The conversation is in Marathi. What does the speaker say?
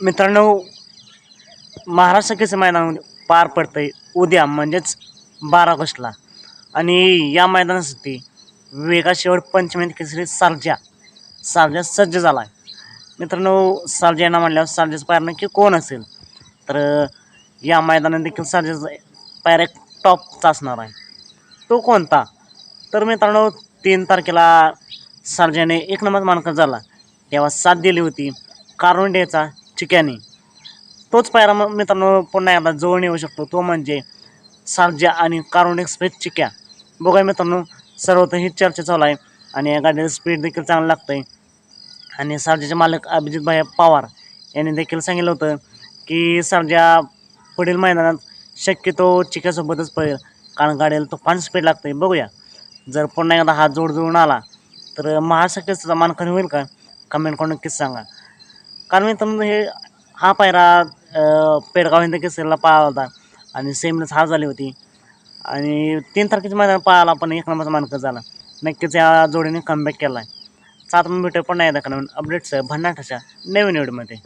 मित्रांनो महाराष्ट्र केसरी मैदान पार पडतं आहे उद्या म्हणजेच बारा ऑगस्टला. आणि या मैदानासाठी वेगा शेवट पंचमी केसरी सारजा सारजा सज्ज झाला आहे मित्रांनो सारजा यांना म्हणल्यावर सारजाचं पायर नक्की कोण असेल? तर या मैदानात देखील सारजाचा पायर एक टॉपचा असणार आहे. तो कोणता? तर मित्रांनो तीन तारखेला सारजाने एक नंबर मानकर झाला. तेव्हा साथ दिली होती. कारुंडेचा चिक्याने तोच पायरा मग मित्रांनो पुन्हा एकदा जवळ येऊ शकतो. तो म्हणजे सार्जा आणि कार्बोनिक एक्सप्रेस चिक्या. बघा मित्रांनो सर्वत्र ही चर्चा चालू आहे आणि या गाडीचं स्पीड देखील चांगलं लागतं आहे आणि सार्जाचे मालक अभिजित भाई पवार यांनी देखील सांगितलं होतं की सारजा पुढील मैदानात शक्यतो चिक्यासोबतच पळेल कारण गाडीला फार स्पीड लागतं आहे बघूया. जर पुन्हा एकदा हा जोड जुळून आला तर महाशक्यचा मानखन होईल का? कमेंट करून नक्कीच सांगा. कारण मित्रांनो हे हा पायरा पेडगाव हिंद केसरीला पळाला होता. आणि सेमलाच हार झाली होती. आणि तीन तारखेच्या मैदान पाळाला पण एक नंबरचा मानकर झाला. नक्कीच या जोडीने कमबॅक केला आहे सात मिनिटं पण नाही दाखवणार. नवीन अपडेट्स भन्नाटाच्या नवीन व्हिडिओमध्ये